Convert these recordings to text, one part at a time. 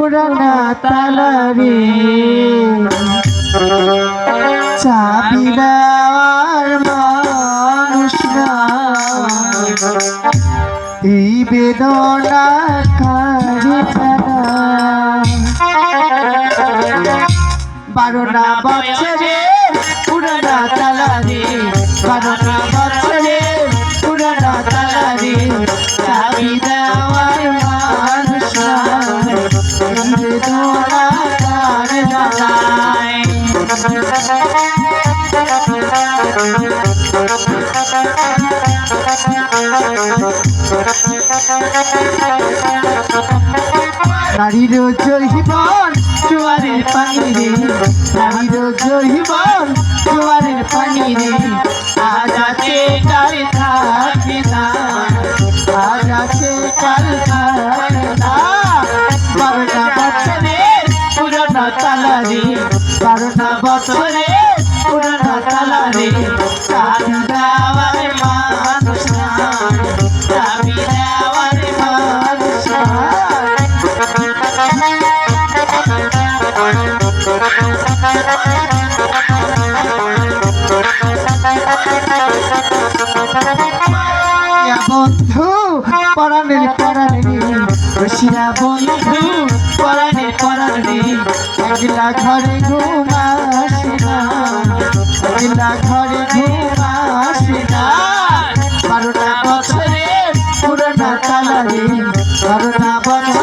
পুরানা তালারি চাবি দেওয়ার মানুষ না। এই বেদনা কারি বারোটা নারীর জহিবন, জোয়ারের পানি রে। নারীর জহিবন, জোয়ারের পানি রে। আজ আছে কাল থাকে না। আজ আছে কাল থাকে না। বারোটা বছরের পুরোনো তালা রে। বারোটা বছরের বন্ধু পরাণের পরাণে রসিয়া বন্ধু পরাণের পরাণে একলা ঘরে ঘুমাসে না ঘরে ঘুমাসে না। বারোটা বছরে পুরোটা তালারে বারোটা বছরের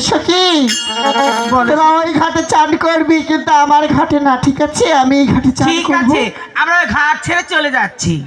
সখী ওই ঘাটে চান করবি কিন্তু আমার ঘাটে না ঠিক আছে? আমি এই ঘাটে চান ঠিক করব। আছে আমরা ঘাট ছেড়ে চলে যাচ্ছি।